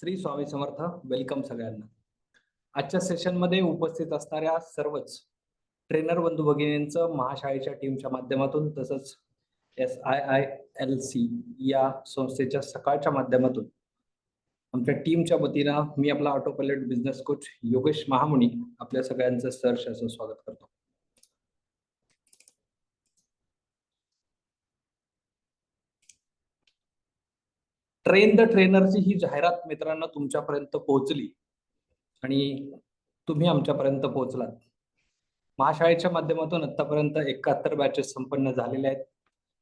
Shri Swami Samarth welcome सगळ्यांना. आजच्या सेशनमध्ये उपस्थित असणाऱ्या सर्वच ट्रेनर बंधू भगिनींचं महाशाळेच्या टीमच्या माध्यमातून तसंच S I I L C या संस्थेच्या सकाळच्या माध्यमातून आमच्या टीमच्या वतीनं मी आपला auto pilot business coach Yogesh Mahamuni आपल्या सगळ्यांचं सहर्ष असं स्वागत करतो. ट्रेन द ट्रेनरची ही जाहिरात मित्रांनो तुमच्यापर्यंत पोहोचली. आणि तुम्ही आमच्यापर्यंत पोहोचलात. महाशाळेच्या माध्यमातून आतापर्यंत एकाहत्तर बॅचेस संपन्न झालेले आहेत.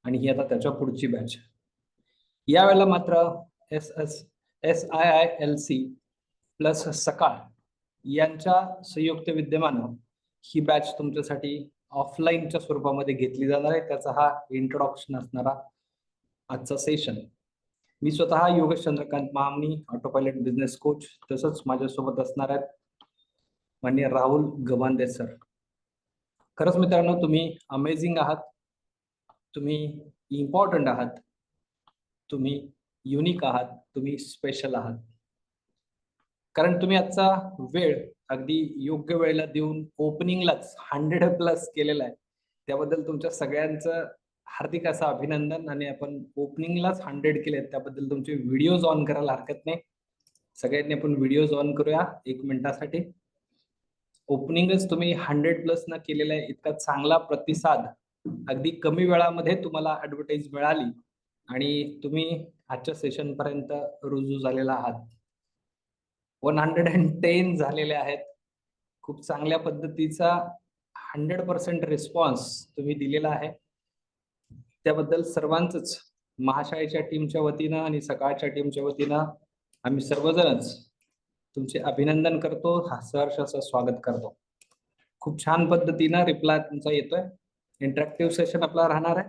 आणि ही आता त्याच्या पुढची बॅच यावेळेला मात्र S S S I I L C plus Sakal यांच्या संयुक्त विद्यमानं ही बॅच तुमच्यासाठी ऑफलाईनच्या स्वरूपामध्ये घेतली जाणार आहे. त्याचा हा इंट्रोडक्शन असणारा आजचा सेशन मी स्वतः Yogesh Chandrakant Mahamuni auto pilot business coach तसंच माझ्यासोबत असणार आहेत माननीय राहुल गवांदे सर खरंच मित्रांनो तुम्ही अमेझिंग आहात. तुम्ही इम्पॉर्टंट आहात. तुम्ही युनिक आहात. तुम्ही स्पेशल आहात. कारण तुम्ही आजचा वेळ अगदी योग्य वेळेला देऊन ओपनिंगलाच हंड्रेड प्लस केलेला आहे. त्याबद्दल तुमच्या सगळ्यांचं हार्दिक असं अभिनंदन आणि आपण ओपनिंगलाच हंड्रेड केले त्याबद्दल तुमचे व्हिडिओज ऑन करायला हरकत नाही. सगळ्यांनी आपण व्हिडिओज ऑन करूया एक मिनिटासाठी. ओपनिंगच तुम्ही हंड्रेड प्लस न केलेला आहे इतका चांगला प्रतिसाद अगदी कमी वेळामध्ये तुम्हाला ऍडव्हर्टाईज मिळाली आणि तुम्ही आजच्या सेशन पर्यंत रुजू झालेला आहात. वन हंड्रेड अँड टेन झालेले आहेत. खूप चांगल्या पद्धतीचा हंड्रेड पर्सेंट रिस्पॉन्स तुम्ही दिलेला आहे. त्याबद्दल सर्वांचंच महाशाळेच्या टीमच्या वतीनं आणि सकाळच्या टीमच्या वतीनं आम्ही सर्वजणच तुमचे अभिनंदन करतो. सहर्ष असं स्वागत करतो. खूप छान पद्धतीनं रिप्लाय तुमचा येतोय. इंटरॅक्टिव्ह सेशन आपला राहणार आहे.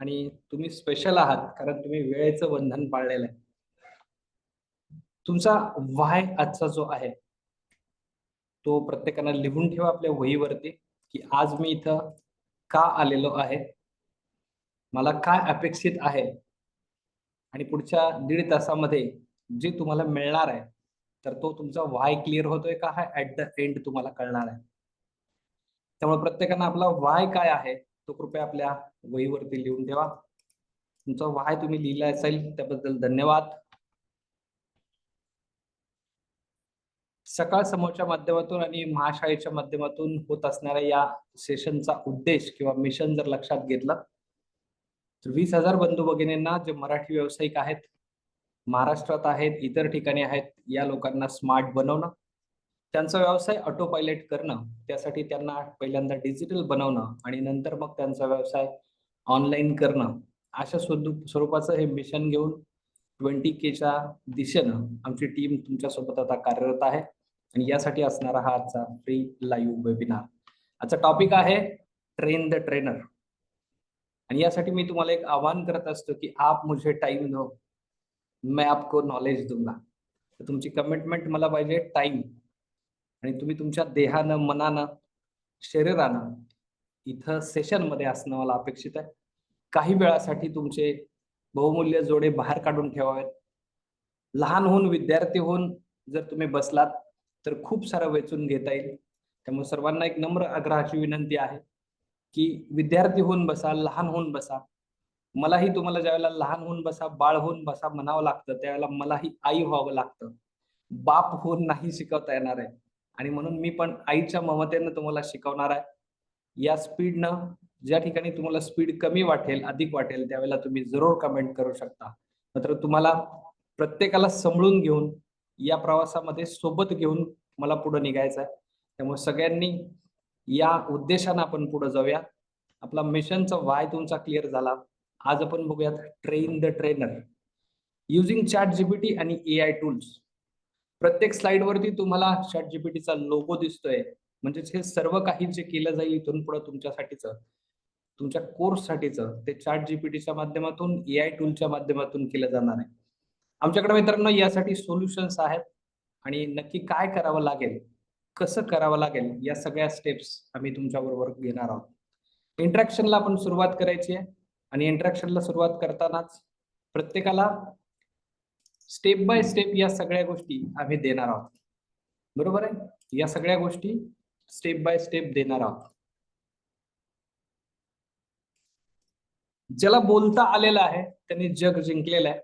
आणि तुम्ही स्पेशल आहात कारण तुम्ही वेळेचं बंधन पाळलेलं आहे. तुमचा वाय आजचा जो आहे तो प्रत्येकानं लिहून ठेवा आपल्या वहीवरती की आज मी इथं का आलेलो आहे? मला काय अपेक्षित आहे? आणि पुढच्या दीड तासामध्ये जे तुम्हाला मिळणार आहे तर तो तुमचा वाय क्लिअर होतोय का? हा ऍट द एंड तुम्हाला कळणार आहे. त्यामुळे प्रत्येकानं आपला वाय काय आहे तो कृपया आपल्या वहीवरती लिहून ठेवा. तुमचा वाय तुम्ही लिहिला असेल त्याबद्दल धन्यवाद. सकाळ समोरच्या माध्यमातून आणि महाशाळेच्या माध्यमातून होत असणाऱ्या या सेशनचा उद्देश किंवा मिशन जर लक्षात घेतलं तर वीस हजार बंधू भगिनींना जे मराठी व्यावसायिक आहेत महाराष्ट्रात आहेत इतर ठिकाणी आहेत या लोकांना स्मार्ट बनवणं त्यांचा व्यवसाय ऑटो पायलट करणं त्यासाठी त्यांना पहिल्यांदा डिजिटल बनवणं आणि नंतर मग त्यांचा व्यवसाय ऑनलाईन करणं अशा स्वरूपाचं हे मिशन घेऊन ट्वेंटी केच्या दिशेनं आमची टीम तुमच्यासोबत आता कार्यरत आहे आणि यासाठी असणारा हा आजचा फ्री लाईव्ह वेबिनार आजचा टॉपिक आहे ट्रेन द ट्रेनर आणि यासाठी मी तुम्हाला एक आवाहन करत असतो की आप मुझे टाइम दो मैं आपको नॉलेज दूंगा. तर तुमची कमिटमेंट मला पाहिजे टाइम आणि तुम्ही तुमच्या देहानं मनानं शरीरानं इथं सेशनमध्ये असणं मला अपेक्षित आहे. काही वेळासाठी तुमचे बहुमूल्य जोडे बाहेर काढून ठेवावेत. लहान होऊन विद्यार्थी होऊन जर तुम्ही बसलात तर खूप सारं वेचून घेता येईल. त्यामुळे सर्वांना एक नम्र आग्रहाची विनंती आहे. की विद्यार्थी होऊन बसा लहान होऊन बसा. मलाही तुम्हाला ज्यावेळेला लहान होऊन बसा बाळ होऊन बसा म्हणावं लागतं त्यावेळेला मलाही आई व्हावं लागतं. बाप होऊन नाही शिकवता येणार आहे. आणि म्हणून मी पण आईच्या ममतेनं तुम्हाला शिकवणार आहे. या स्पीडनं ज्या ठिकाणी तुम्हाला स्पीड कमी वाटेल अधिक वाटेल त्यावेळेला तुम्ही जरूर कमेंट करू शकता. मात्र तुम्हाला प्रत्येकाला समळून घेऊन या प्रवासामध्ये सोबत घेऊन मला पुढे निघायचं आहे. त्यामुळे सगळ्यांनी या उद्देशानं आपण पुढे जाऊया. आपला मिशनचा वाय तुमचा क्लिअर झाला. आज आपण बघूयात train the trainer using chat GPT आणि ए आय टूल्स प्रत्येक स्लाइड वरती तुम्हाला चॅट जीपीटीचा लोगो दिसतोय. म्हणजेच हे सर्व काही जे केलं जाईल इथून पुढे तुमच्यासाठीच तुमच्या कोर्ससाठीच ते चॅट जीपीटीच्या माध्यमातून ए आय टूलच्या माध्यमातून केलं जाणार आहे. आमच्याकडे मित्रांनो यासाठी सोल्युशन्स आहेत. आणि नक्की काय करावं लागेल? कसं करावं लागेल या सगळ्या स्टेप्स आम्ही तुमच्या बरोबर घेणार आहोत. इंट्रॅक्शनला आपण सुरुवात करायची आहे आणि इंट्रॅक्शनला सुरुवात करतानाच प्रत्येकाला स्टेप बाय स्टेप या सगळ्या गोष्टी आम्ही देणार आहोत. बरोबर आहे? या सगळ्या गोष्टी स्टेप बाय स्टेप देणार आहोत. ज्याला बोलता आलेलं आहे त्यांनी जग जिंकलेलं आहे.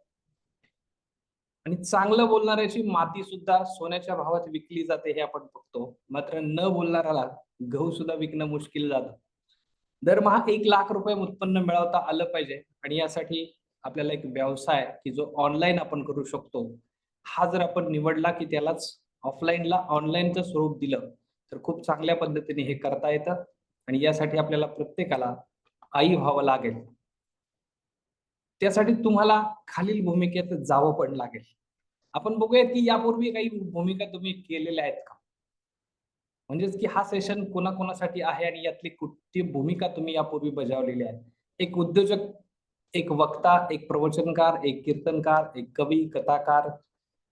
आणि चांगलं बोलणाऱ्याची माती सुद्धा सोन्याच्या भावात विकली जाते हे आपण बघतो. मात्र न बोलणाऱ्याला गहू सुद्धा विकणं मुश्किल जातं. दरमहा एक लाख रुपये उत्पन्न मिळवता आलं पाहिजे आणि यासाठी आपल्याला एक व्यवसाय की जो ऑनलाईन आपण करू शकतो. हा जर आपण निवडला की त्यालाच ऑफलाईनला ऑनलाईनचं स्वरूप दिलं तर खूप चांगल्या पद्धतीने हे करता येतं आणि यासाठी आपल्याला प्रत्येकाला आई व्हावं लागेल. त्यासाठी तुम्हाला खालील भूमिकेत जावं पण लागेल. आपण बघूयात की यापूर्वी काही भूमिका तुम्ही केलेल्या आहेत का? म्हणजेच की हा सेशन कोणाकोणासाठी आहे आणि यातली कुठली भूमिका तुम्ही यापूर्वी बजावलेली आहे? एक उद्योजक एक वक्ता एक प्रवचनकार एक कीर्तनकार एक कवी कथाकार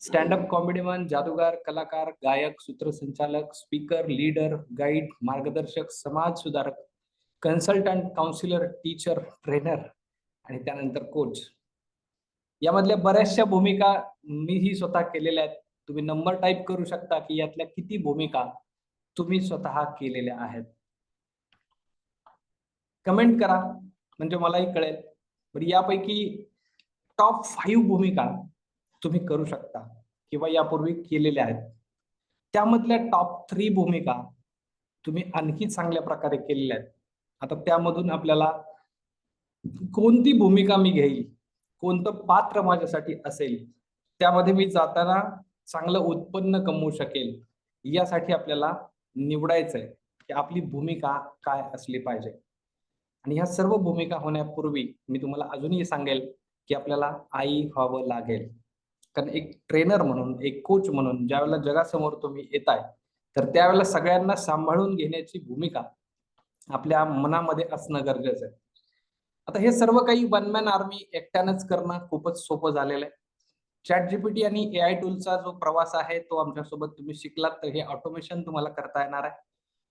स्टँडअप कॉमेडीमन जादूगार कलाकार गायक सूत्रसंचालक स्पीकर लीडर गाईड मार्गदर्शक समाज सुधारक कन्सल्टंट काउन्सिलर टीचर ट्रेनर आणि त्यानंतर कोच यामधल्या बऱ्याचशा भूमिका मीही स्वतः केलेल्या आहेत. तुम्ही नंबर टाईप करू शकता की यातल्या किती भूमिका तुम्ही स्वतः केलेल्या आहेत. कमेंट करा म्हणजे मलाही कळेल. बरं यापैकी टॉप फाईव्ह भूमिका तुम्ही करू शकता किंवा यापूर्वी केलेल्या आहेत. त्यामधल्या टॉप थ्री भूमिका तुम्ही आणखी चांगल्या प्रकारे केलेल्या आहेत. आता त्यामधून आपल्याला कोणती भूमिका मी घेईल? कोणतं पात्र माझ्यासाठी असेल? त्यामध्ये मी जाताना चांगलं उत्पन्न कमवू शकेल यासाठी आपल्याला निवडायचंय की आपली भूमिका काय असली पाहिजे. आणि ह्या सर्व भूमिका होण्यापूर्वी मी तुम्हाला अजूनही सांगेल की आपल्याला आई व्हावं लागेल. कारण एक ट्रेनर म्हणून एक कोच म्हणून ज्यावेळेला जगासमोर तुम्ही येताय तर त्यावेळेला सगळ्यांना सांभाळून घेण्याची भूमिका आपल्या मनामध्ये असणं गरजेचं आहे. आता हे सर्व काही वन मॅन आर्मी एकट्यानंच करणं खूपच सोपं झालेलं आहे. चॅट जीपीटी आणि ए आय टूलचा जो प्रवास आहे तो आमच्यासोबत तुम्ही शिकलात तर हे ऑटोमेशन तुम्हाला करता येणार आहे.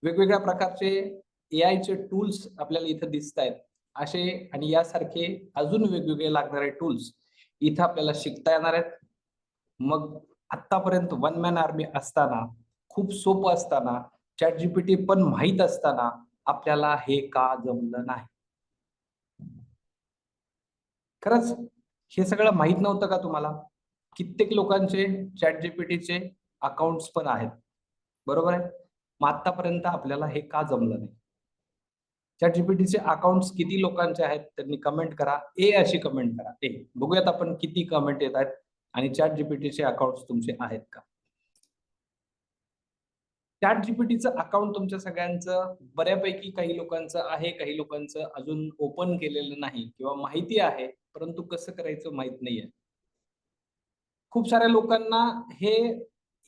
वेगवेगळ्या प्रकारचे ए आयचे टूल्स आपल्याला इथं दिसत आहेत. असे आणि यासारखे अजून वेगवेगळे लागणारे टूल्स इथं आपल्याला शिकता येणार आहेत. मग आतापर्यंत वन मॅन आर्मी असताना खूप सोपं असताना चॅट जीपीटी पण माहीत असताना आपल्याला हे का जमलं नाही? खरंच हे सगळं माहीत नव्हतं का तुम्हाला? कित्येक लोकांचे चॅट जीपीटीचे अकाउंट्स पण आहेत. बरोबर आहे? मग आतापर्यंत आपल्याला हे का जमलं नाही? चॅट जीपीटीचे अकाउंट्स किती लोकांचे आहेत? त्यांनी कमेंट करा. ए अशी कमेंट करा. ए बघूयात आपण किती कमेंट येत आहेत आणि चॅट जीपीटीचे अकाउंट्स तुमचे आहेत का? चॅट जीपीटीचं अकाउंट तुमच्या सगळ्यांचं बऱ्यापैकी काही लोकांचं आहे काही लोकांचं अजून ओपन केलेलं नाही किंवा माहिती आहे. परंतु कसं करायचं माहीत नाहीये. खूप साऱ्या लोकांना हे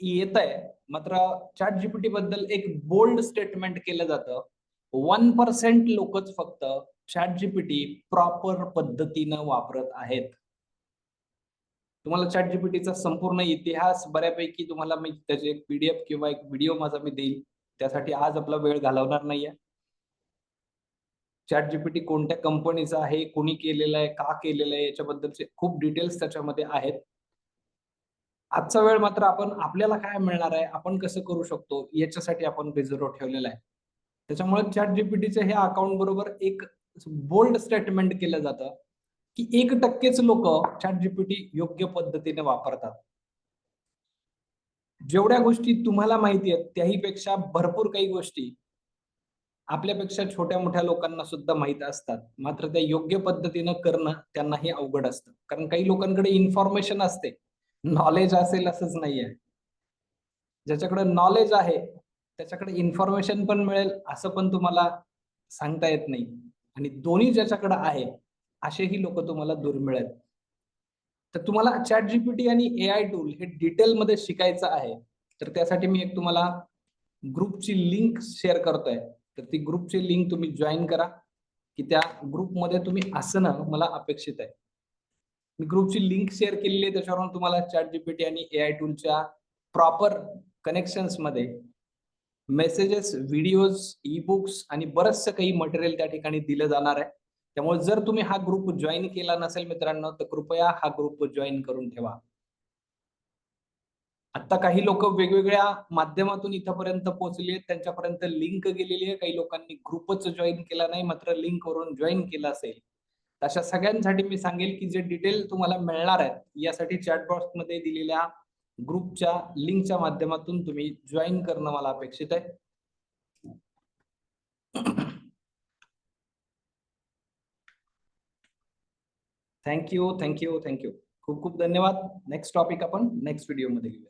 येत आहे मात्र चॅट जीपीटी बद्दल एक बोल्ड स्टेटमेंट केलं जातं. वन पर्सेंट लोकच फक्त चॅट जीपीटी प्रॉपर पद्धतीनं वापरत आहेत. तुम्हाला चॅट जीपीटीचा संपूर्ण इतिहास बऱ्यापैकी तुम्हाला मी त्याचे एक पीडीएफ किंवा एक व्हिडिओ माझा मी देईल. त्यासाठी आज आपला वेळ घालवणार नाहीये. चॅट जीपीटी कोणत्या कंपनीचा आहे कोणी केलेलं आहे का केलेलं आहे याच्याबद्दलचे खूप डिटेल्स त्याच्यामध्ये आहेत. आजचा वेळ मात्र आपण आपल्याला काय मिळणार आहे आपण कसं करू शकतो याच्यासाठी आपण रिझर्व ठेवलेला आहे. त्याच्यामुळे चॅट जीपीटीच्या ह्या अकाउंट बरोबर एक बोल्ड स्टेटमेंट केलं जातं की एक टक्केच लोक चॅट जीपीटी योग्य पद्धतीने वापरतात. जेवढ्या गोष्टी तुम्हाला माहिती आहेत त्याहीपेक्षा भरपूर काही गोष्टी आपल्यापेक्षा छोट्या मोठ्या लोकांना सुद्धा माहीत असतात. मात्र त्या योग्य पद्धतीनं करणं त्यांनाही अवघड असतं. कारण काही लोकांकडे इन्फॉर्मेशन असते. नॉलेज असेल असंच नाहीये. ज्याच्याकडे नॉलेज आहे त्याच्याकडे इन्फॉर्मेशन पण मिळेल असं पण तुम्हाला सांगता येत नाही. आणि दोन्ही ज्याच्याकडे आहे असेही लोक तुम्हाला दुर्मिळ आहेत तर तुम्हाला चॅट जीपीटी आणि ए आय टूल हे डिटेलमध्ये शिकायचं आहे. तर त्यासाठी मी एक तुम्हाला ग्रुपची लिंक शेअर करतोय. तर ती ग्रुपची लिंक तुम्ही जॉईन करा की त्या ग्रुपमध्ये तुम्ही असणं मला अपेक्षित आहे. मी ग्रुपची लिंक शेअर केलेली आहे त्याच्यावरून तुम्हाला चॅट जीपीटी आणि ए आय टूलच्या प्रॉपर कनेक्शन्समध्ये मेसेजेस व्हिडिओज ई बुक्स आणि बरचसं काही मटेरियल त्या ठिकाणी दिलं जाणार आहे. त्यामुळे जर तुम्ही हा ग्रुप जॉईन केला नसेल मित्रांनो तर कृपया हा ग्रुप जॉईन करून ठेवा. आता काही लोक वेगवेगळ्या माध्यमातून इथपर्यंत पोहोचले आहेत. त्यांच्यापर्यंत लिंक गेलेली आहे. काही लोकांनी ग्रुपच जॉईन केला नाही मात्र लिंक वरून जॉईन केला असेल. अशा सगळ्यांसाठी मी सांगेल की जे डिटेल तुम्हाला मिळणार आहेत यासाठी चॅटबॉक्समध्ये दिलेल्या ग्रुपच्या लिंकच्या माध्यमातून तुम्ही जॉईन करणं मला अपेक्षित आहे. थँक्यू थँक्यू थँक्यू खूप खूप धन्यवाद. नेक्स्ट टॉपिक आपण नेक्स्ट व्हिडिओमध्ये घेऊया.